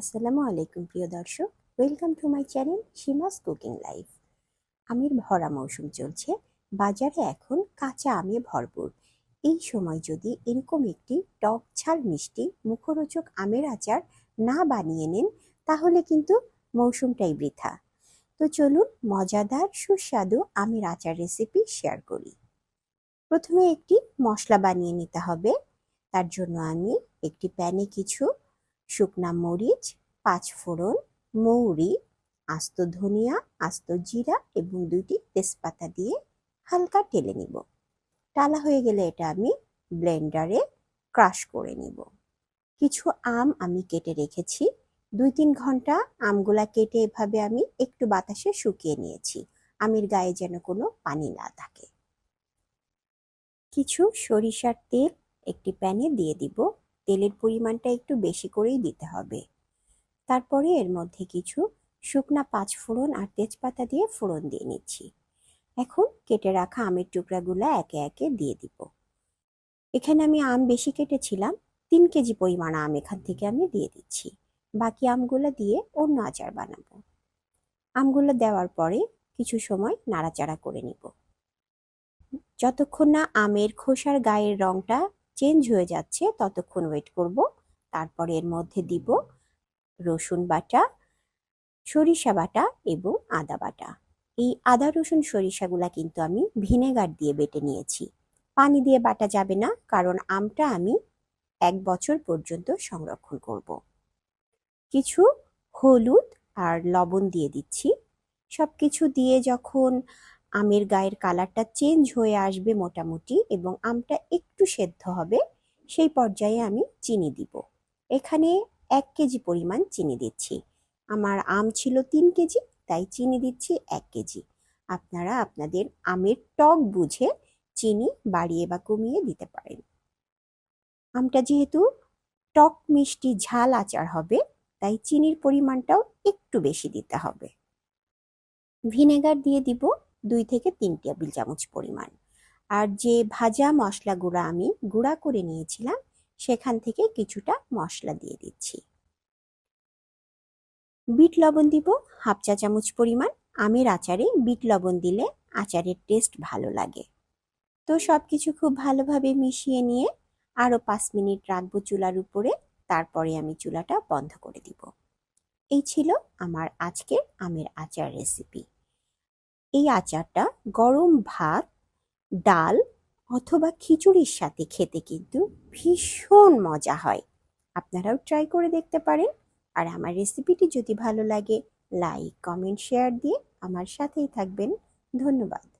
আসসালামু আলাইকুম, প্রিয় দর্শক। Welcome to my channel Seema's cooking life আমের ভরা মৌসুম চলছে। বাজারে এখন কাঁচা আমে ভরপুর। এই সময় যদি এরকম একটি টক ঝাল মিষ্টি মুখরোচক আমের আচার না বানিয়ে নেন, তাহলে কিন্তু মৌসুমটাই বৃথা। তো চলুন মজাদার, সুস্বাদু আমের আচার রেসিপি শেয়ার করি। প্রথমে একটি মশলা বানিয়ে নিতে হবে। তার জন্য আমি একটি প্যানে কিছু শুকনা মরিচ, পাঁচ ফোড়ন, মৌরি, আস্ত ধনিয়া, আস্ত জিরা এবং দুইটি তেজপাতা দিয়ে হালকা টেলে নিব। টালা হয়ে গেলে এটা আমি ব্লেন্ডারে ক্রাশ করে নিব। কিছু আম আমি কেটে রেখেছি। দুই তিন ঘণ্টা আমগুলা কেটে এভাবে আমি একটু বাতাসে শুকিয়ে নিয়েছি। আমের গায়ে যেন কোনো পানি না থাকে। কিছু সরিষার তেল একটি প্যানে দিয়ে দিব। তেলের পরিমাণটা একটু বেশি করেই দিতে হবে। তারপরে এর মধ্যে কিছু শুকনা পাঁচ ফোড়ন আর তেজপাতা দিয়ে ফোড়ন দিয়ে নিচ্ছি। এখন কেটে রাখা আমের টুকরাগুলো একে একে দিয়ে দিব। এখানে আমি আম বেশি কেটেছিলাম, তিন কেজি পরিমাণ আম এখান থেকে আমি দিয়ে দিচ্ছি। বাকি আমগুলো দিয়ে অন্য আচার বানাবো। আমগুলো দেওয়ার পরে কিছু সময় নাড়াচাড়া করে নিব। যতক্ষণ না আমের খোসার গায়ের রংটা চেঞ্জ হয়ে যাচ্ছে, ততক্ষণ ওয়েট করব। তারপরে এর মধ্যে দিব রসুন বাটা, সরিষা বাটা এবং আদা বাটা। এই আদা, রসুন, সরিষাগুলা কিন্তু আমি ভিনেগার দিয়ে বেটে নিয়েছি। পানি দিয়ে বাটা যাবে না, কারণ আমটা আমি এক বছর পর্যন্ত সংরক্ষণ করব। কিছু হলুদ আর লবণ দিয়ে দিচ্ছি। সব কিছু দিয়ে যখন আমের গায়ের কালারটা চেঞ্জ হয়ে আসবে মোটামুটি এবং আমটা একটু সেদ্ধ হবে, সেই পর্যায়ে আমি চিনি দিব। এখানে এক কেজি পরিমাণ চিনি দিচ্ছি। আমার আম ছিল তিন কেজি, তাই চিনি দিচ্ছি এক কেজি। আপনারা আপনাদের আমের টক বুঝে চিনি বাড়িয়ে বা কমিয়ে দিতে পারেন। আমটা যেহেতু টক মিষ্টি ঝাল আচার হবে, তাই চিনির পরিমাণটাও একটু বেশি দিতে হবে। ভিনেগার দিয়ে দিব দুই থেকে তিন টেবিল চামচ পরিমাণ। আর যে ভাজা মশলা গুঁড়া আমি গুঁড়া করে নিয়েছিলাম, সেখান থেকে কিছুটা মশলা দিয়ে দিচ্ছি। বিট লবণ দিব, হাফ চা চামচ পরিমাণ। আমের আচারে বিট লবণ দিলে আচারের টেস্ট ভালো লাগে। তো সব কিছু খুব ভালোভাবে মিশিয়ে নিয়ে আরও পাঁচ মিনিট রাখব চুলার উপরে, তারপরে আমি চুলাটা বন্ধ করে দিব। এই ছিল আমার আজকের আমের আচার রেসিপি। এই আচারটা গরম ভাত, ডাল অথবা খিচুড়ির সাথে খেতে কিন্তু ভীষণ মজা হয়। আপনারাও ট্রাই করে দেখতে পারেন। আর আমার রেসিপিটি যদি ভালো লাগে লাইক কমেন্ট শেয়ার দিয়ে আমার সাথেই থাকবেন। ধন্যবাদ।